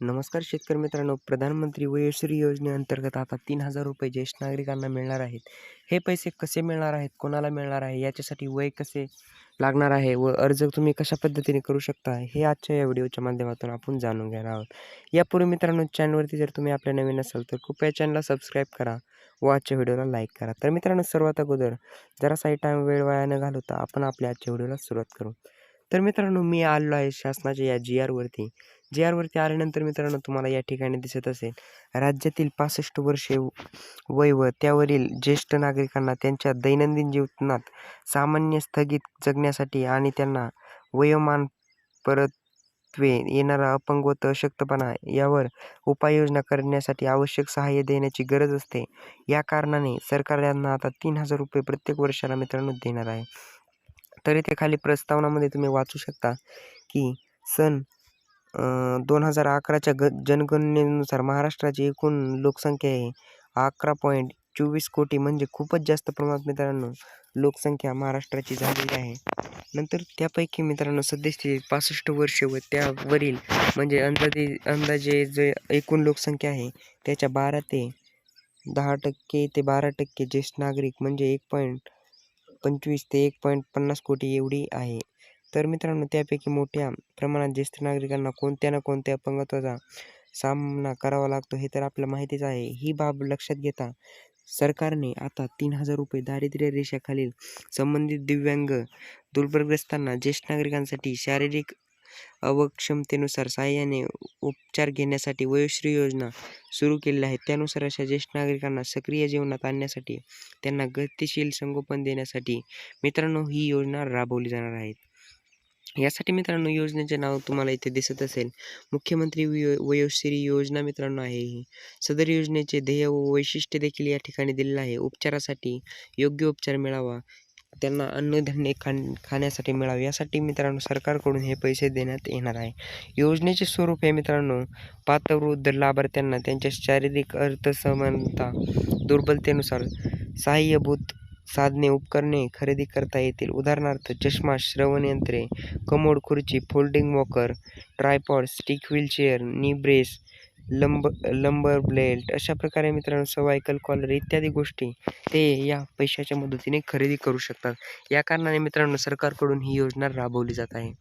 नमस्कार शेतकरी मित्रांनो. प्रधानमंत्री वयश्री योजनेअंतर्गत आता तीन हजार रुपये ज्येष्ठ नागरिकांना मिळणार आहेत. हे पैसे कसे मिळणार आहेत? कोणाला मिळणार आहे? याच्यासाठी वय कसे लागणार आहे व अर्ज तुम्ही कशा पद्धतीने करू शकता? हे आजच्या या व्हिडिओच्या माध्यमातून आपण जाणून घेणार आहोत. यापूर्वी मित्रांनो चॅनलवरती जर तुम्ही आपल्या नवीन असाल तर कृपया चॅनलला सबस्क्राईब करा व आजच्या व्हिडिओला लाईक करा. तर मित्रांनो सर्वात अगोदर जरासाही टाईम वेळ वाया न घालवता आपण आपल्या आजच्या व्हिडिओला सुरुवात करू. तर मित्रांनो मी आलो आहे शासनाच्या या जी आरवरती जे आरवरती आल्यानंतर मित्रांनो तुम्हाला या ठिकाणी दिसत असेल राज्यातील पासष्ट वर्षे वय व त्यावरील ज्येष्ठ नागरिकांना त्यांच्या दैनंदिन जीवनात सामान्य स्थगित जगण्यासाठी आणि त्यांना वयोमान परत्वे येणारा अपंगत्व अशक्तपणा यावर उपाययोजना करण्यासाठी आवश्यक सहाय्य देण्याची गरज असते. या कारणाने सरकार यांना आता तीन हजार रुपये प्रत्येक वर्षाला मित्रांनो देणार आहे. तर इथे खाली प्रस्तावनामध्ये तुम्ही वाचू शकता की सन दोन हजार अकराच्या ग जनगणनेनुसार महाराष्ट्राची एकूण लोकसंख्या आहे अकरा पॉईंट चोवीस कोटी म्हणजे खूपच जास्त प्रमाणात मित्रांनो लोकसंख्या महाराष्ट्राची झालेली आहे. नंतर त्यापैकी मित्रांनो सध्याची पासष्ट वर्ष व त्यावरील म्हणजे अंदाजे अंदाजे जे एकूण लोकसंख्या आहे त्याच्या बारा ते दहा टक्के ते बारा टक्के ज्येष्ठ नागरिक म्हणजे एक पॉईंट पंचवीस ते एक पॉईंट पन्नास कोटी एवढी आहे. तर मित्रांनो त्यापैकी मोठ्या प्रमाणात ज्येष्ठ नागरिकांना कोणत्या ना कोणत्या अपंगत्वाचा सामना करावा लागतो हे तर आपल्याला माहितीच आहे. ही बाब लक्षात घेता सरकारने आता तीन हजार रुपये दारिद्र्य रेषेखालील संबंधित दिव्यांग दुर्बलग्रस्तांना ज्येष्ठ नागरिकांसाठी शारीरिक अवक्षमतेनुसार सहाय्याने उपचार घेण्यासाठी वयोश्री योजना सुरू केलेल्या आहेत त्यानुसार अशा ज्येष्ठ नागरिकांना सक्रिय जीवनात आणण्यासाठी त्यांना गतिशील संगोपन देण्यासाठी मित्रांनो ही योजना राबवली जाणार आहेत यासाठी मित्रांनो योजनेचे नाव तुम्हाला इथे दिसत असेल. मुख्यमंत्री वयो वयोश्री योजना मित्रांनो आहे ही. सदर योजनेचे ध्येय व वैशिष्ट्य देखील या ठिकाणी दिलेलं आहे. उपचारासाठी योग्य उपचार मिळावा त्यांना अन्नधान्य खाण खाण्यासाठी मिळावे यासाठी मित्रांनो सरकारकडून हे पैसे देण्यात येणार आहे. योजनेचे स्वरूप हे मित्रांनो पात्रवृद्ध लाभार्थ्यांना त्यांच्या शारीरिक अर्थसमानता दुर्बलतेनुसार सहाय्यभूत साधने उपकरणे खरेदी करता येतील. उदाहरणार्थ चष्मा श्रवणयंत्रे कमोड खुर्ची folding walker tripod stick wheelchair knee brace लंब लंबर ब्लेल्ट अशा प्रकारे मित्रांनो सवायकल कॉलर इत्यादी गोष्टी ते या पैशाच्या मदतीने खरेदी करू शकतात. या कारणाने मित्रांनो सरकारकडून ही योजना राबवली जात आहे.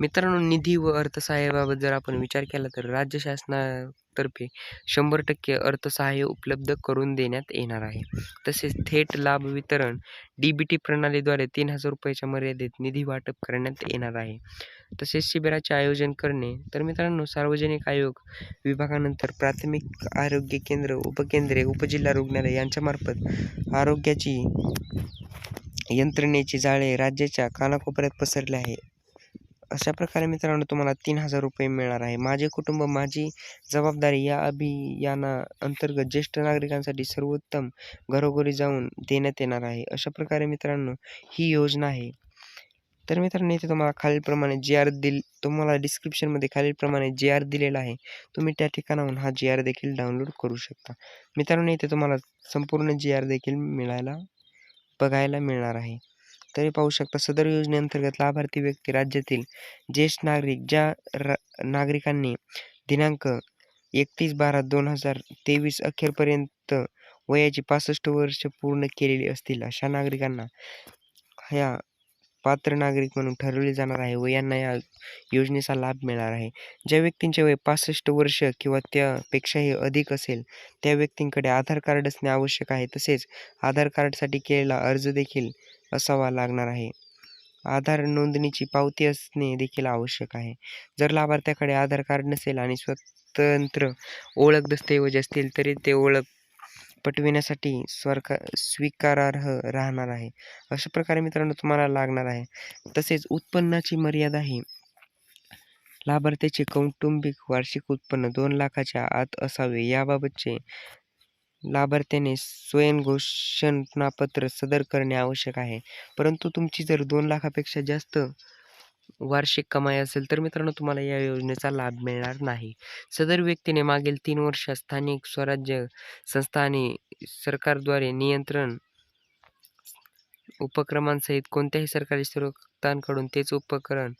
मित्रांनो निधी व अर्थसहाय्याबाबत जर आपण विचार केला तर राज्य शासनातर्फे शंभर टक्के अर्थसहाय्य उपलब्ध करून देण्यात येणार आहे. तसेच थेट लाभ वितरण डी बी टी प्रणालीद्वारे तीन हजार रुपयाच्या मर्यादेत निधी वाटप करण्यात येणार आहे. तसेच शिबिराचे आयोजन करणे. तर मित्रांनो सार्वजनिक आयोग विभागानंतर प्राथमिक आरोग्य केंद्र उपकेंद्रे उपजिल्हा रुग्णालय यांच्यामार्फत आरोग्याची यंत्रणेची जाळे राज्याच्या कानाकोपऱ्यात पसरले आहे. अशा प्रकारे मित्रांनो तुम्हाला तीन हजार रुपये मिळणार आहे. माझे कुटुंब माझी जबाबदारी या अभियाना अंतर्गत ज्येष्ठ नागरिकांसाठी सर्वोत्तम घरोघरी जाऊन देण्यात येणार आहे. अशा प्रकारे मित्रांनो ही योजना आहे. तर मित्रांनो इथे तुम्हाला खालीलप्रमाणे जे आर दिल तुम्हाला डिस्क्रिप्शनमध्ये खालीलप्रमाणे जे आर दिलेला आहे. तुम्ही त्या ठिकाणाहून हा जी आर देखील डाउनलोड करू शकता. मित्रांनो इथे तुम्हाला संपूर्ण जी आर देखील मिळायला बघायला मिळणार आहे. तरी पाहू शकता. सदर योजनेअंतर्गत लाभार्थी व्यक्ती राज्यातील ज्येष्ठ नागरिक ज्या रा नागरिकांनी दिनांक एकतीस बारा दोन हजार तेवीस अखेरपर्यंत वयाची पासष्ट वर्ष पूर्ण केलेली असतील अशा नागरिकांना ह्या पात्र नागरिक म्हणून ठरवले जाणार आहे व यांना या योजनेचा लाभ मिळणार आहे. ज्या व्यक्तींचे वय पासष्ट वर्ष किंवा त्यापेक्षाही अधिक असेल त्या व्यक्तींकडे आधार कार्ड असणे आवश्यक आहे. तसेच आधार कार्डसाठी केलेला अर्ज देखील असावा लागणार आहे. आधार नोंदणीची पावती असणे देखील आवश्यक आहे. जर लाभार्थ्याकडे आधार कार्ड नसेल आणि स्वतंत्र ओळख दस्तऐवज असतील तरी ते ओळख पटविण्यासाठी स्वरका स्वीकारार्ह राहणार आहे. अशा प्रकारे मित्रांनो तुम्हाला लागणार आहे. तसेच उत्पन्नाची मर्यादा ही लाभार्थ्याचे कौटुंबिक वार्षिक उत्पन्न दोन लाखाच्या आत असावे. याबाबतचे लाभार्थ्याने स्वयंघोषणापत्र सदर करणे आवश्यक आहे. परंतु तुमची जर दोन लाखापेक्षा जास्त वार्षिक कमाई असेल तर मित्रांनो तुम्हाला या योजनेचा लाभ मिळणार नाही. सदर व्यक्तीने मागील तीन वर्ष स्थानिक स्वराज्य संस्था आणि सरकारद्वारे नियंत्रण उपक्रमांसहित कोणत्याही सरकारी स्रोतांकडून तेच उपकरण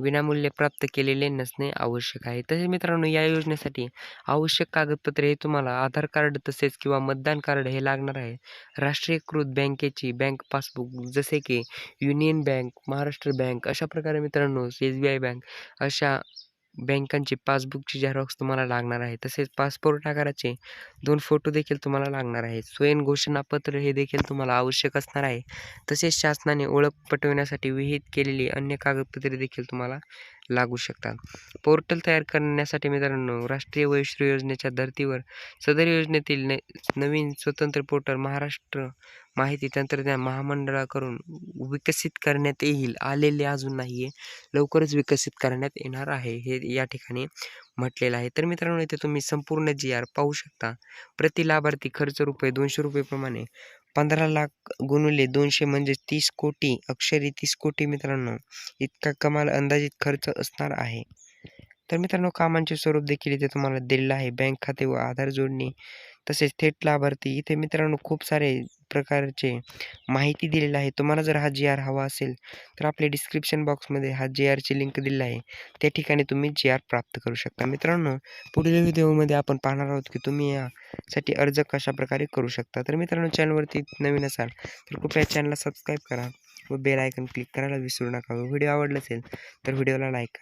विनामूल्य प्राप्त केलेले नसणे आवश्यक आहे. तसेच मित्रांनो या योजनेसाठी आवश्यक कागदपत्रे हे तुम्हाला आधार कार्ड तसेच किंवा मतदान कार्ड हे लागणार आहे. राष्ट्रीयकृत बँकेची बँक पासबुक जसे की युनियन बँक महाराष्ट्र बँक अशा प्रकारे मित्रांनो एस बी आय बँक अशा बँकांची पासबुकची झेरॉक्स तुम्हाला लागणार आहे. तसेच पासपोर्ट आकाराचे दोन फोटो देखील तुम्हाला लागणार आहेत. स्वयं घोषणापत्र हे देखील तुम्हाला आवश्यक असणार आहे. तसेच शासनाने ओळख पटविण्यासाठी विहित केलेली अन्य कागदपत्रे देखील तुम्हाला लागू शकतात. पोर्टल तयार करण्यासाठी मित्रांनो राष्ट्रीय वयोश्री योजनेच्या धर्तीवर सदर योजनेतील न नवीन स्वतंत्र पोर्टल महाराष्ट्र माहिती तंत्रज्ञान महामंडळाकडून विकसित करण्यात येईल. आलेले अजून नाही आहे लवकरच विकसित करण्यात येणार आहे हे या ठिकाणी म्हटलेलं आहे. तर मित्रांनो इथे तुम्ही संपूर्ण जी आर पाहू शकता. प्रति लाभार्थी खर्च रुपये दोनशे रुपयेप्रमाणे पंधरा लाख गुणुले दोनशे म्हणजे तीस कोटी अक्षरी तीस कोटी मित्रांनो. इतका कमाल अंदाजित खर्च असणार आहे. तर मित्रांनो कामांचे स्वरूप देखील इथे तुम्हाला दिलेलं आहे. बँक खाते व आधार जोडणी तसेच थेट लाभार्थी. इथे मित्रांनो खूप सारे प्रकारचे माहिती दिलेलं आहे. तुम्हाला जर हा जी आर हवा असेल तर आपल्या डिस्क्रिप्शन बॉक्समध्ये हा जी आरची लिंक दिलेला आहे. त्या ठिकाणी तुम्ही जी आर प्राप्त करू शकता. मित्रांनो पुढील व्हिडिओमध्ये आपण पाहणार आहोत की तुम्ही यासाठी अर्ज कशा प्रकारे करू शकता. तर मित्रांनो चॅनलवरती नवीन असाल तर कृपया चॅनलला सबस्क्राईब करा व बेल आयकन क्लिक करायला विसरू नका. व्हिडिओ आवडला असेल तर व्हिडिओला लाईक